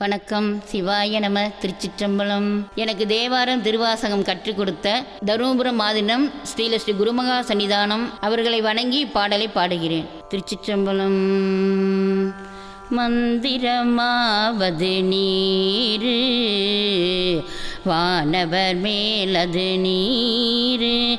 வணக்கம். சிவாய நம திருச்சிற்றம்பலம். எனக்கு தேவாரம் திருவாசகம் கற்றுக் கொடுத்த தருமபுரம் மாதினம் ஸ்ரீலஸ்ரீ குருமகா சன்னிதானம் அவர்களை வணங்கி பாடலை பாடுகிறேன். திருச்சிற்றம்பலம். மந்திரமாவது நீர் வானவர் மேலது நீர்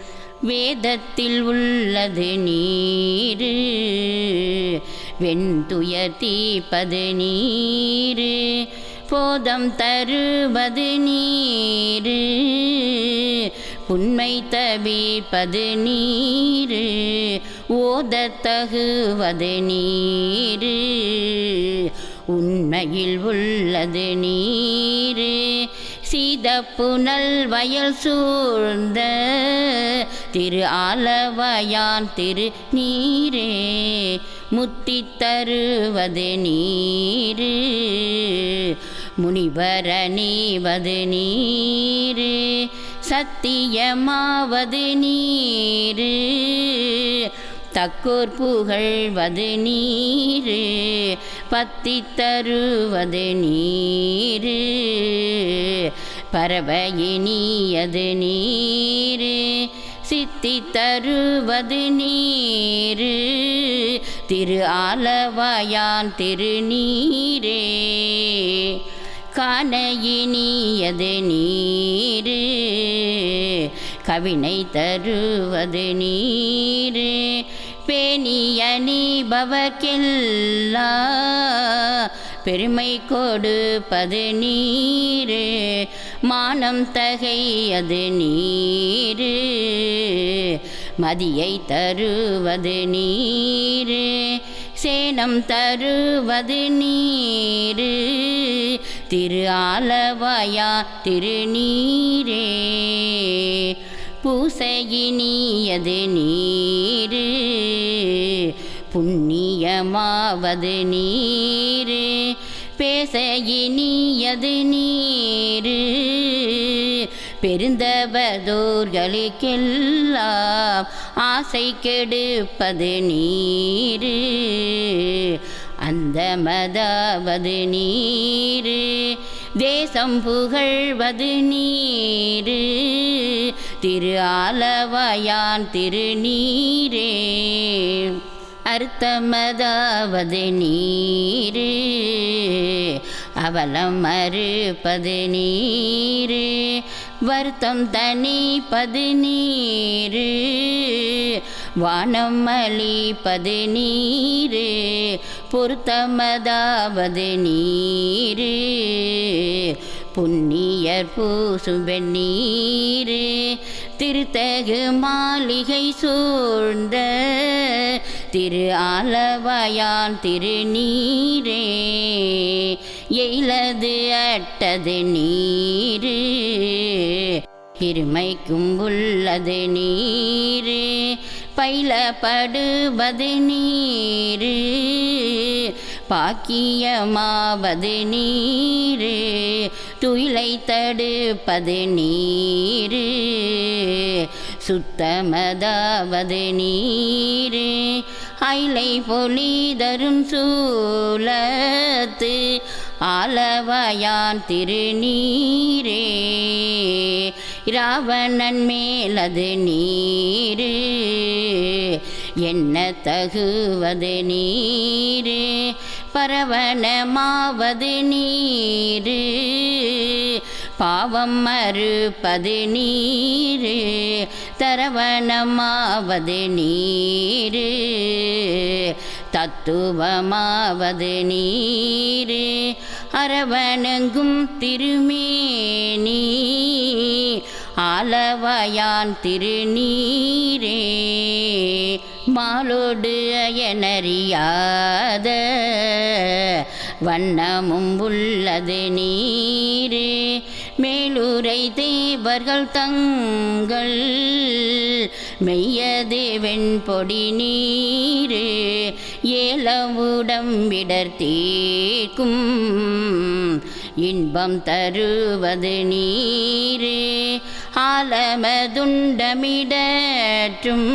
வேதத்தில் உள்ளது நீர் வெண்துய தீப்பது நீர் போதம் தருவது நீர் உண்மை தவிப்பது நீர் ஓதத் தகுவது நீரு உண்மையில் உள்ளது நீரே. சீதப்புனல் வயல் சூழ்ந்த திரு ஆலவயான் திரு நீரே முத்தி தருவது நீரு முனிவர நீவது நீரு சத்தியமாவது நீரு தக்கோர் புகழ்வது நீரு பத்தி தருவது நீரு. பரவ இனியது நீர் சித்தி தருவது நீர். திரு ஆலவாயான் திருநீரே காண இனியது நீர். கவினை தருவது நீர் பேணிய நீபவர்க்கெல்லா பெருமை கொடுப்பது நீரே மானம் தகையது நீர் மதியை தருவது நீர் சேனம் தருவது நீர் திரு ஆலவாயா திருநீரே பூசையினியது நீர் புண்ணியமாவது நீர் பேச இனியது நீரு. பெருந்தவதோர்களுக்கெல்லாம் ஆசை கெடுப்பது நீரு. அந்த மதாவது நீரு. தேசம் புகழ்வது நீரு. திரு ஆலவயான் திருநீரே. அர்த்தமதாவது நீர். அவலம் மறுப்பது நீர். வருத்தம் தனிப்பது நீர். வானம் அளிப்பது நீர். பொருத்தமதாவது நீர். புண்ணியர் பூசும் திருத்தகு மாளிகை சூழ்ந்த திரு ஆலவாயான் திருநீரே எயிலது அட்டது நீரு. இருமைக்கும் உள்ளது நீரு பயிலப்படுவது நீரு. பாக்கியமாவது நீரு துயிலை தடுப்பது நீரு. சுத்தமதாவது நீரு ஆயிலை பொலி தரும் சூலத்து ஆலவயான் திருநீரே. ராவணன் மேலது நீரு என்ன தகுவது நீரு? பரவணமாவது நீரு பாவம் மறுப்பது நீரு. தரவணமாவது நீர். தத்துவமாவது நீர். அரவணங்கும் திருமேனி. ஆலவயான் திருநீரே. மாலோடு அயனறியாத வண்ணமும் உள்ளது நீரே. மேலுரை தேவர்கள் தங்கள் மெய்யது வெண்பொடி நீரு ஏலவுடம் விடர்த்தீர்க்கும் இன்பம் தருவது நீரு ஆலமதுண்டமிடற்றும்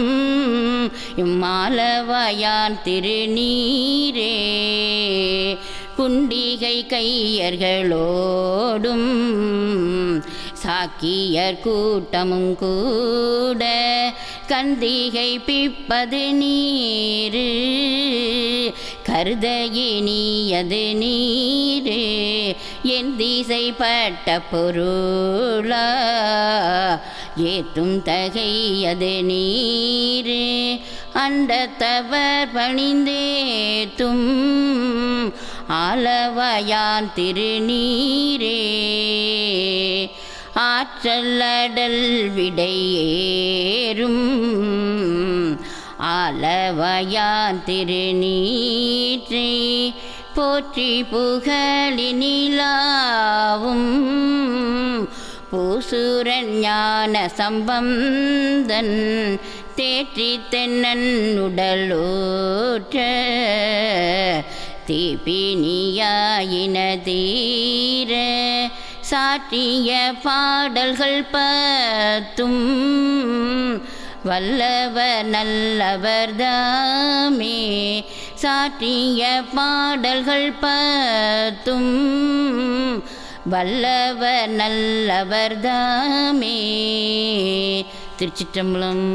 இம்மாலவயான் திருநீரே குண்டிகை கையர்களோடும் சாக்கியர் கூட்டமும் கூட கந்திகை பிப்பது நீரு கருத இனியது நீரு என் திசைப்பட்ட பொருளா ஏற்றும் தகையது நீரு அண்டத்தவர் பணிந்தேத்தும் ஆலவயான் திருநீரே. ஆற்றல்லடல் விடையேறும். ஆலவயான் திருநீற்றே. போற்றி புகழினிலாவும். பூசூரன் ஞான சம்பந்தன் தேற்றி தென்னன் உடலோற்ற. திபினியாயினதீர சாற்றிய பாடல்கள் பத்தும் வல்லவ நல்லவர்தாமே சாற்றிய பாடல்கள் பத்தும் வல்லவ நல்லவர்தாமே திருச்சிற்றம்பலம்